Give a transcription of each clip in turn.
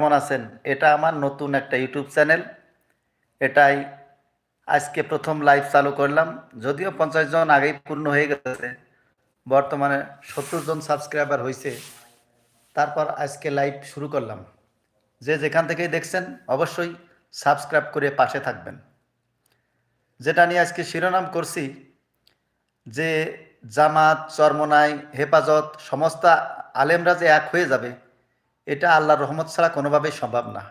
কেমন আছেন? এটা আমার নতুন একটা ইউটিউব চ্যানেল। এটাই আজকে প্রথম লাইভ চালু করলাম। যদিও পঞ্চাশ জন আগেই পূর্ণ হয়ে গেছে, বর্তমানে সত্তর জন সাবস্ক্রাইবার হয়েছে তারপর আজকে লাইভ শুরু করলাম। যে যেখান থেকেই দেখছেন, অবশ্যই সাবস্ক্রাইব করে পাশে থাকবেন। যেটা নিয়ে আজকে শিরোনাম করছি, যে জামাত, চরমনাই, হেফাজত, সমস্ত আলেমরা যে এক হয়ে যাবে এটা আল্লাহর রহমত ছাড়া কোনোভাবেই সম্ভব না।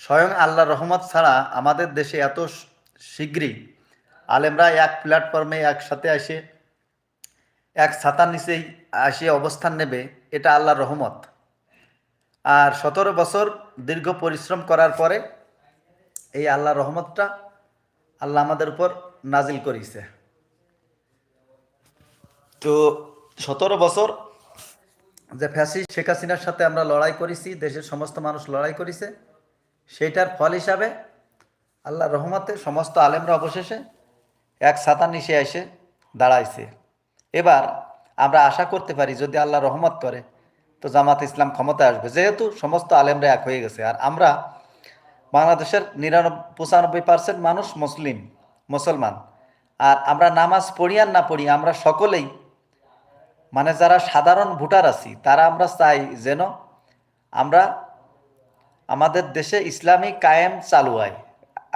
স্বয়ং আল্লাহর রহমত ছাড়া আমাদের দেশে এত শীঘ্রই আলেমরা এক প্ল্যাটফর্মে একসাথে আসে এক ছাতার নিচেই আসে অবস্থান নেবে, এটা আল্লাহর রহমত। আর সতেরো বছর দীর্ঘ পরিশ্রম করার পরে এই আল্লাহর রহমতটা আল্লাহ আমাদের উপর নাজিল করিছে। তো সতেরো বছর যে ফ্যাসি শেখ হাসিনার সাথে আমরা লড়াই করেছি, দেশের সমস্ত মানুষ লড়াই করেছে, সেইটার ফল হিসাবে আল্লাহ রহমতে সমস্ত আলেমরা অবশেষে এক ছাতার নিচে এসে দাঁড়াইছে। এবার আমরা আশা করতে পারি যদি আল্লাহ রহমত করে, তো জামাত ইসলাম ক্ষমতায় আসবে। যেহেতু সমস্ত আলেমরা এক হয়ে গেছে, আর আমরা বাংলাদেশের নিরানব্বই, পঁচানব্বই পার্সেন্ট মানুষ মুসলিম, মুসলমান। আর আমরা নামাজ পড়ি আর না পড়ি, আমরা সকলেই মানে যারা সাধারণ ভোটার আছি, তারা আমরা চাই যেন আমরা আমাদের দেশে ইসলামী কায়েম চালু হয়।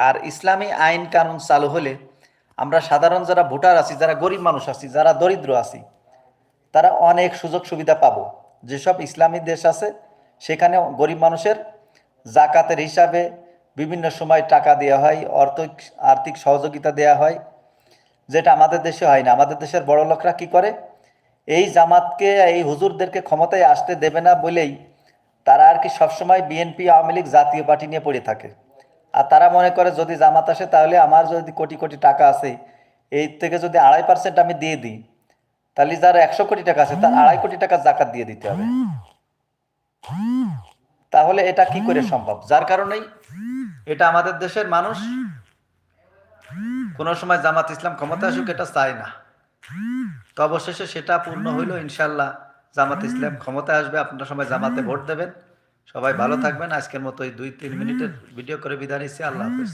আর ইসলামী আইন কানুন চালু হলে আমরা সাধারণ যারা ভোটার আছি, যারা গরিব মানুষ আছি, যারা দরিদ্র আছি, তারা অনেক সুযোগ সুবিধা পাবো। যেসব ইসলামী দেশ আছে সেখানে গরিব মানুষের জাকাতের হিসাবে বিভিন্ন সময় টাকা দেওয়া হয় অর্থ আর্থিক সহযোগিতা দেওয়া হয়, যেটা আমাদের দেশে হয় না। আমাদের দেশের বড় লোকরা কি করে? এই জামাতকে, এই হুজুরদেরকে ক্ষমতায় আসতে দেবে না বলেই তারা আর কি সবসময় বিএনপি, আওয়ামী লীগ জাতীয় পার্টি নিয়ে পড়ে থাকে। আর তারা মনে করে, যদি জামাত আসে তাহলে আমার যদি কোটি কোটি টাকা আছে এই থেকে যদি আড়াই পার্সেন্ট আমি দিয়ে দিই, তাহলে যার একশো কোটি টাকা আছে, তার আড়াই কোটি টাকা জাকাত দিয়ে দিতে হবে। তাহলে এটা কি করে সম্ভব? যার কারণেই এটা আমাদের দেশের মানুষ কোনো সময় জামাত ইসলাম ক্ষমতা আসুক, এটা চায় না। তো অবশেষে সেটা পূর্ণ হইল ইনশাল্লাহ জামাত ইসলাম ক্ষমতায় আসবে, আপনারা সবাই জামাতে ভোট দেবেন। সবাই ভালো থাকবেন, আজকের মতো এই দুই তিন মিনিটের ভিডিও করে বিদায় নিচ্ছি, আল্লাহ হাফিজ।